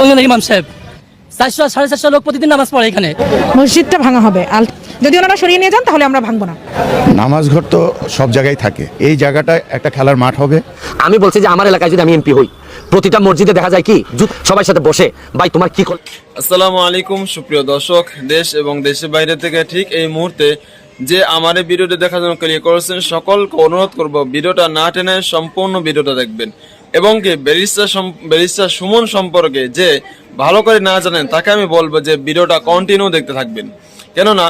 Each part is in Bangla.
ইমাম সাহেব। চারশো সাড়ে চারশো লোক প্রতিদিন নামাজ পড়ে এখানে। মসজিদটা ভাঙা হবে। আল যদি ওনারা সরিয়ে নিয়ে যান তাহলে আমরা ভাঙবো না। নামাজ ঘর তো সব জায়গায় থাকে। এই জায়গাটা একটা খেলার মাঠ হবে। আমি বলছি যে আমার এলাকায় যদি আমি এমপি হই প্রতিটা মসজিদে দেখা যায় কি জু- সবার সাথে বসে ভাই তোমার কি কর- আসসালামু আলাইকুম সুপ্রিয় দর্শক দেশ এবং দেশের বাইরে থেকে ঠিক এই মুহূর্তে যে আমার এই ভিডিওটি দেখার জন্য ক্লিক করেছেন সকলকে অনুরোধ করব ভিডিওটা না টেনে সম্পূর্ণ ভিডিওটা দেখবেন। এবং কি ব্যারিস্টার ব্যারিস্টার সুমন সম্পর্কে যে ভালো করে না জানেন, তাকে আমি বলব যে ভিডিওটা কন্টিনিউ দেখতে থাকবেন। কেননা,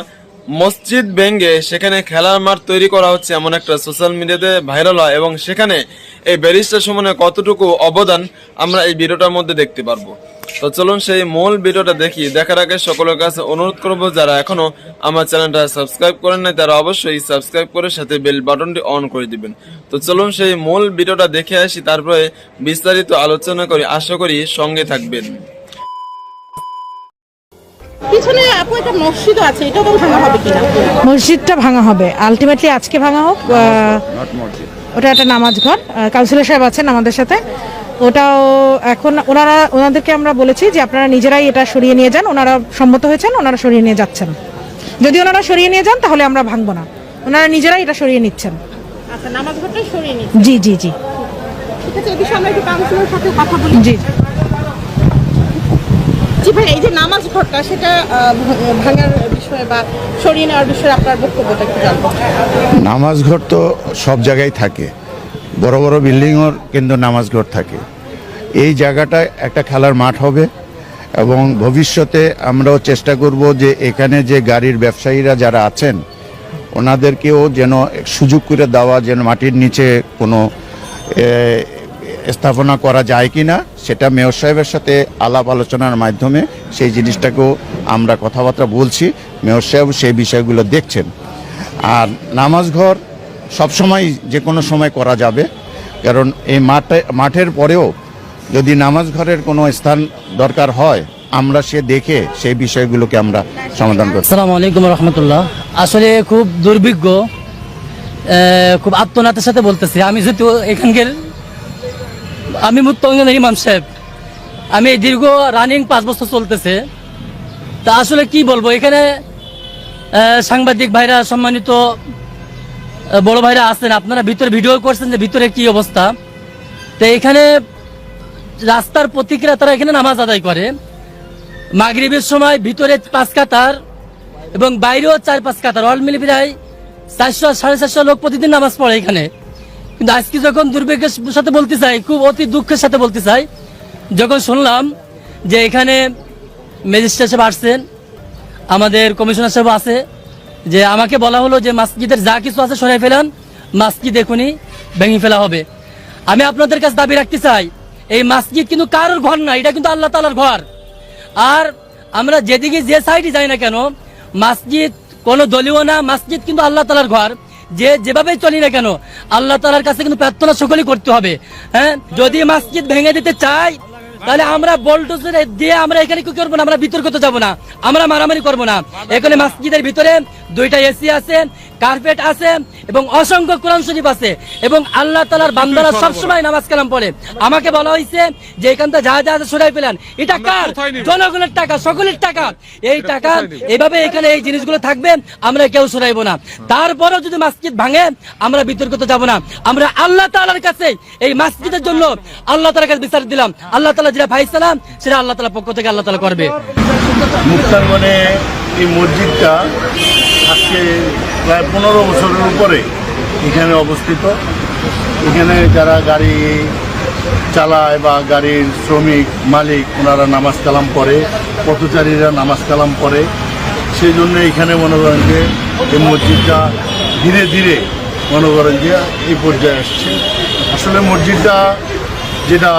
মসজিদ ভেঙ্গে সেখানে খেলার মাঠ তৈরি করা হচ্ছে এমন একটা সোশ্যাল মিডিয়াতে ভাইরাল হয় এবং সেখানে এই ব্যারিস্টার সুমনের কতটুকু অবদান আমরা এই ভিডিওটার মধ্যে দেখতে পারব। তো চলুন সেই মূল ভিডিওটা দেখি। দেখার আগে সকলের কাছে অনুরোধ করব যারা এখনও আমার চ্যানেলটা সাবস্ক্রাইব করেন নাই তারা অবশ্যই সাবস্ক্রাইব করে সাথে বেল বাটনটি অন করে দিবেন। তো চলুন সেই মূল ভিডিওটা দেখে আসি তারপরে বিস্তারিত আলোচনা করি। আশা করি সঙ্গে থাকবেন। পিছনে আপু একটা মসজিদও আছে এটাও তো ভাঙা হবে কিনা? মসজিদটা ভাঙা হবে। আলটিমেটলি আজকে ভাঙা হোক ওটা একটা নামাজ ঘর। কাউন্সিলর সাহেব আছেন আমাদের সাথে। ওটাও এখন ওনারা ওনাদেরকে আমরা বলেছি যে আপনারা নিজেরাই এটা সরিয়ে নিয়ে যান। ওনারা সম্মত হয়েছেন ওনারা সরিয়ে নিয়ে যাচ্ছেন। যদি ওনারা সরিয়ে নিয়ে যান তাহলে আমরা ভাঙবো না। ওনারা নিজেরাই এটা সরিয়ে নিচ্ছেন। আচ্ছা নামাজ ঘরটাই সরিয়ে নিই জি জি জি। ঠিক আছে এই বিষয়ে আমরা একটু কাউন্সিলরের সাথে কথা বলি। জি। জি ভাই এই যে নামাজ ঘরটা সেটা ভাঙার বিষয়ে বা সরিয়ে নেওয়ার বিষয়ে আপনার বক্তব্যটা একটু জানব। নামাজ ঘর তো সব জায়গায় থাকে। বড় বড় বিল্ডিংয়ের কিন্তু নামাজ ঘর থাকে। এই জায়গাটা একটা খেলার মাঠ হবে এবং ভবিষ্যতে আমরাও চেষ্টা করব যে এখানে যে গাড়ির ব্যবসায়ীরা যারা আছেন, ওনাদেরকেও যেন সুযোগ করে দেওয়া, যেন মাটির নিচে কোনো স্থাপনা করা যায় কি না সেটা মেয়র সাহেবের সাথে আলাপ আলোচনার মাধ্যমে সেই জিনিসটাকেও আমরা কথাবার্তা বলছি। মেয়র সাহেব সেই বিষয়গুলো দেখছেন। আর নামাজ ঘর সবসময় যে কোনো সময় করা যাবে, কারণ এই মাঠে, মাঠের পরেও যদি নামাজ ঘরের কোনো স্থান দরকার হয়, আমরা সে দেখে সেই বিষয়গুলোকে আমরা সমাধান করতে সালাম আলাইকুম রহমতুল্লাহ। আসলে খুব দুর্ভিজ্ঞ খুব আত্মনাথের সাথে বলতেছি। আমি যেহেতু এখানকার, আমি মুক্তাঙ্গনের ইমাম সাহেব। আমি দীর্ঘ রানিং পাঁচ বছর চলতেছে। তা আসলে কি বলব? এখানে সাংবাদিক ভাইরা, সম্মানিত বড় ভাইরা আছেন। আপনারা ভিতরে ভিডিও করছেন যে ভিতরে কি অবস্থা। তো এখানে রাস্তার প্রতিক্রিয়া তারা এখানে নামাজ আদায় করে। মাগরিবের সময় ভিতরে পাঁচ কাতার এবং বাইরেও চার পাঁচ কাতার। অল মিলে প্রায় চারশো, সাড়ে চারশো লোক প্রতিদিন নামাজ পড়ে এখানে। কিন্তু আজকে যখন দুর্ভাগ্যের সাথে বলতে চাই, খুব অতি দুঃখের সাথে বলতে চাই, যখন শুনলাম যে এখানে ম্যাজিস্ট্রেট সাহেব আসছেন, আমাদের কমিশনার সাহেব আছে, যে আমাকে বলা হলো যে মসজিদের যা কিছু আছে সরাই ফেলান, মসজিদ এখনই ভেঙে ফেলা হবে। আমি আপনাদের কাছে দাবি রাখতে চাই এই মসজিদ কিন্তু কারোর ঘর না, এটা কিন্তু আল্লাহ তালার ঘর। আর আমরা যেদিকে যে সাইডে যাই না কেন, মসজিদ কোনো দলীয় না, মসজিদ কিন্তু আল্লাহ তালার ঘর। যে যেভাবে চলি না কেন, আল্লাহ তালার কাছে কিন্তু প্রার্থনা সকলেই করতে হবে। হ্যাঁ যদি মসজিদ ভেঙে দিতে চাই, তাহলে আমরা বল্টুজের দিয়ে আমরা এখানে কি করব না, আমরা বিতর্কতে যাব না, আমরা মারামারি করব না। এখানে মসজিদের ভিতরে দুইটা এসি আছে কার্পেট আছে এবং অসংখ্য কোরআন শরীফ আছে এবং আল্লাহ তালার বান্দারা সবসময় নামাজ কালাম পড়ে। আমাকে বলা হয়েছে যে এখানটা যা যা আছে সরাই পেলেন। এটা কার? জনগণের টাকা সকলের টাকা। এই টাকা এভাবে এখানে এই জিনিসগুলো থাকবে আমরা কেউ সরাইবো না। তারপরেও যদি মসজিদ ভাঙে আমরা বিতর্কতে যাব না। আমরা আল্লাহ তালার কাছে এই মাসজিদের জন্য আল্লাহ তালার কাছে বিচার দিলাম। আল্লাহ তালা যেটা ভাইসালাম সেটা আল্লাহ তালার পক্ষ থেকে আল্লাহ তালা করবে। মুক্তাঙ্গনে এই মসজিদটা আজকে প্রায় পনেরো বছরের উপরে এখানে অবস্থিত। এখানে যারা গাড়ি চালায় বা গাড়ির শ্রমিক, মালিক, ওনারা নামাজ কালাম পড়ে, পথচারীরা নামাজ কালাম পড়ে, সেই জন্য এখানে মনে করেন যে এই মসজিদটা ধীরে ধীরে মনে করেন যে এই পর্যায়ে আসছে। আসলে মসজিদটা যেটা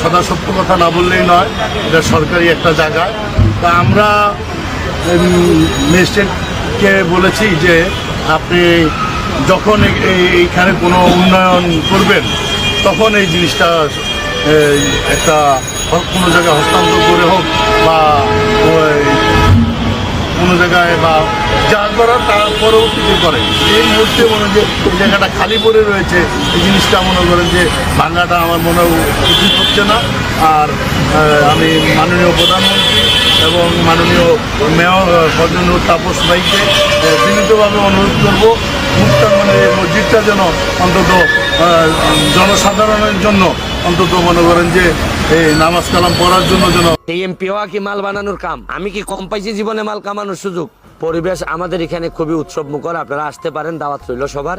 সদা সত্য কথা না বললেই নয়, এটা সরকারি একটা জায়গা। তা আমরা ম্যাজিস্ট্রেটকে বলেছি যে আপনি যখন এই- এই- এইখানে কোনো উন্নয়ন করবেন, তখন এই জিনিসটা একটা কোনো জায়গায় হস্তান্তর করে হোক বা কোনো জায়গায় বা যা করার তার পরবর্তীতে করে। এই মুহূর্তে মনে যে এই জায়গাটা খালি পড়ে রয়েছে। এই জিনিসটা মনে করেন যে ভাঙাটা আমার মনে উচিত হচ্ছে না। আর আমি মাননীয় প্রধানমন্ত্রী এবং মাননীয় মেয়র ফজলুর তাপস ভাইকে বিনীতভাবে অনুরোধ করব, মুক্তাঙ্গনের এই মসজিদটা যেন অন্তত জনসাধারণের জন্য অন্তত মনে করেন যে এই নামাজ কালাম পড়ার জন্য যেন এই কি মাল বানানোর কাম? আমি কি কম পাইছি জীবনে মাল কামানোর সুযোগ? পরিবেশ আমাদের এখানে খুবই উৎসব মুখর আপনারা আসতে পারেন, দাওয়াত রইল সবার।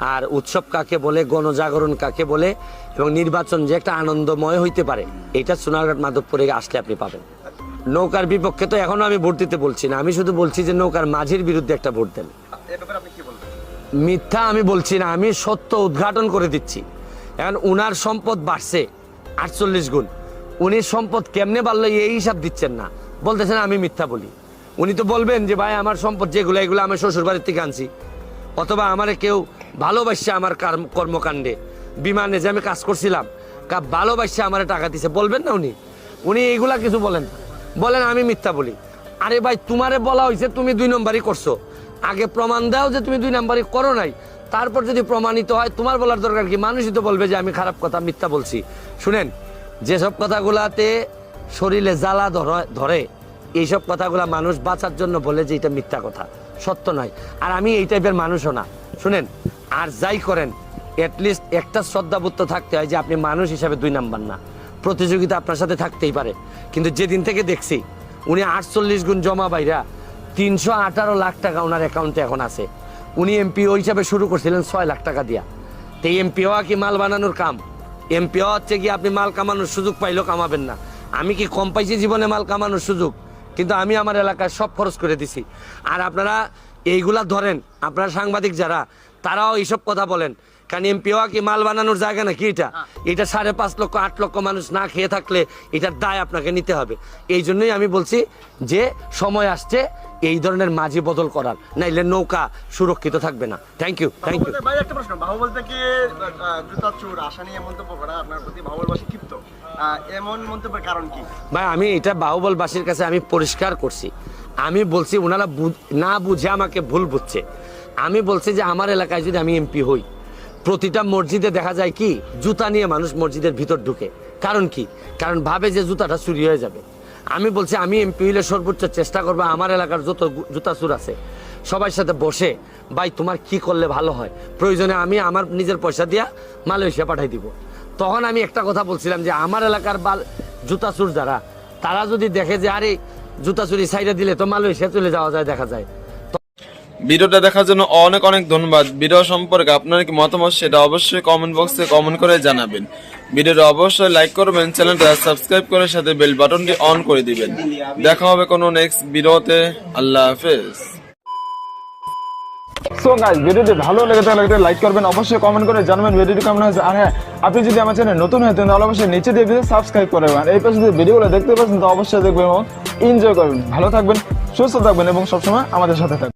আর উৎসব কাকে বলে গণজাগরণ কাকে বলে এবং নির্বাচন যে একটা আনন্দময় হইতে পারে এটা সোনারঘাট মাধবপুরে আসলে আপনি পাবেন। নৌকার বিপক্ষে তো এখনও আমি ভোট দিতে বলছি না। আমি শুধু বলছি যে নৌকার মাঝির বিরুদ্ধে একটা ভোট দেন। মিথ্যা আমি বলছি না আমি সত্য উদ্ঘাটন করে দিচ্ছি। এখন উনার সম্পদ বাড়ছে আটচল্লিশ গুণ। উনি সম্পদ কেমনে বাড়লো এই হিসাব দিচ্ছেন না। বলতেছেন আমি মিথ্যা বলি। উনি তো বলবেন যে ভাই আমার সম্পদ যেগুলো এগুলো আমি শ্বশুর বাড়ির থেকে আনছি। অথবা আমারে কেউ ভালোবাসছে আমার কার্ম- কর্মকাণ্ডে। বিমানে যে আমি কাজ করছিলাম ভালোবাসছে আমার টাকা দিছে। বলবেন না উনি। উনি এইগুলা কিছু বলেন। বলেন, আমি মিথ্যা বলি। আরে ভাই, তোমারে বলা হয়েছে তুমি দুই নম্বরই করছ। আগে প্রমাণ দাও যে তুমি দুই নম্বরই করো নাই। তারপর যদি প্রমাণিত হয়, তোমার বলার দরকার কি? মানুষই তো বলবে যে আমি খারাপ কথা, মিথ্যা বলছি। শুনেন, যেসব কথাগুলাতে শরীরে জ্বালা ধরে এইসব কথাগুলা মানুষ বাঁচার জন্য বলে যে এটা মিথ্যা কথা। সত্য নয়। আর আমি এই টাইপের মানুষও না। শুনেন আর যাই করেন অ্যাটলিস্ট একটা শ্রদ্ধাবোধ থাকতে হয় যে আপনি মানুষ হিসাবে দুই নাম্বার না। প্রতিযোগিতা আপনার সাথে থাকতেই পারে। কিন্তু যেদিন থেকে দেখছি, উনি আটচল্লিশ গুণ জমা বাইরা, তিনশো আঠারো লাখ টাকা ওনার অ্যাকাউন্টে এখন আছে। উনি এমপিও হিসাবে শুরু করছিলেন ছয় লাখ টাকা দিয়া। তো এই এমপি কি মাল বানানোর কাম? এমপি হওয়া হচ্ছে কি আপনি মাল কামানোর সুযোগ পাইলেও কামাবেন না। আমি কি কম পাইছি জীবনে মাল কামানোর সুযোগ? কিন্তু আমি আমার এলাকায় সব খরচ করে দিছি। আর আপনারা এইগুলা ধরেন, আপনারা সাংবাদিক যারা তারাও এইসব কথা বলেন। কারণ এমপি হওয়া কি মাল বানানোর জায়গা নাকি এটা? এটা সাড়ে পাঁচ লক্ষ আট লক্ষ মানুষ না খেয়ে থাকলে এটার দায় আপনাকে নিতে হবে। এই জন্যই আমি বলছি যে সময় আসছে এই ধরনের মাঝি বদল করার। নাইলে নৌকা সুরক্ষিত থাকবে না। থ্যাংক ইউ থ্যাংক ইউ ভাই একটা প্রশ্ন। বাহুবল থেকে আশা নিয়ে মন্তব্য করা আপনার প্রতি বাহুবলবাসী ক্ষিপ্ত? এমন মন্তব্যের কারণ কি? ভাই আমি এটা বাহুবলবাসীর কাছে আমি পরিষ্কার করছি। আমি বলছি ওনারা না বুঝে আমাকে ভুল বুঝছে। আমি বলছি যে আমার এলাকায় যদি আমি এমপি হই, প্রতিটা মসজিদে দেখা যায় কি, জুতা নিয়ে মানুষ মসজিদের ভিতর ঢুকে। কারণ কি? কারণ ভাবে যে জুতাটা চুরি হয়ে যাবে। আমি বলছি, আমি এমপি হইলে সর্বোচ্চ চেষ্টা করব, আমার এলাকার যত জুতা চুর আছে, সবার সাথে বসে, ভাই, তোমার কি করলে ভালো হয়? প্রয়োজনে আমি আমার নিজের পয়সা দিয়া মালয়েশিয়া পাঠাই দিব। তখন আমি একটা কথা বলছিলাম যে, আমার এলাকার বাল জুতা চুর যারা, তারা যদি দেখে যে, আরে, জুতা চুরি সাইডে দিলে তো মালয়েশিয়া চলে যাওয়া যায়, দেখা যায়। ভিডিওটা দেখার জন্য অনেক অনেক ধন্যবাদ। ভিডিও সম্পর্কে আপনার কি মতামত সেটা অবশ্যই কমেন্ট বক্সে কমেন্ট করে জানাবেন। ভিডিওটা অবশ্যই লাইক করবেন চ্যানেলটা সাবস্ক্রাইব করে সাথে বেল বাটনটি অন করে দিবেন। দেখা হবে কোনো নেক্সট ভিডিওতে। আল্লাহ হাফেজ। সো গাইস ভিডিওটি ভালো লেগে থাকলে লাইক করবেন, অবশ্যই কমেন্ট করে জানাবেন ভিডিওটি কেমন হয়েছে। আর হ্যাঁ আপনি যদি আমার চ্যানেল নতুন হয়ে থাকেন, তাহলে অবশ্যই নিচে দিয়ে ভিডিও সাবস্ক্রাইব করবেন আর এই পাশে যদি ভিডিওগুলো দেখতে পাচ্ছেন, তো অবশ্যই দেখবেন এবং এনজয় করবেন। ভালো থাকবেন, সুস্থ থাকবেন এবং সবসময় আমাদের সাথে থাকবেন।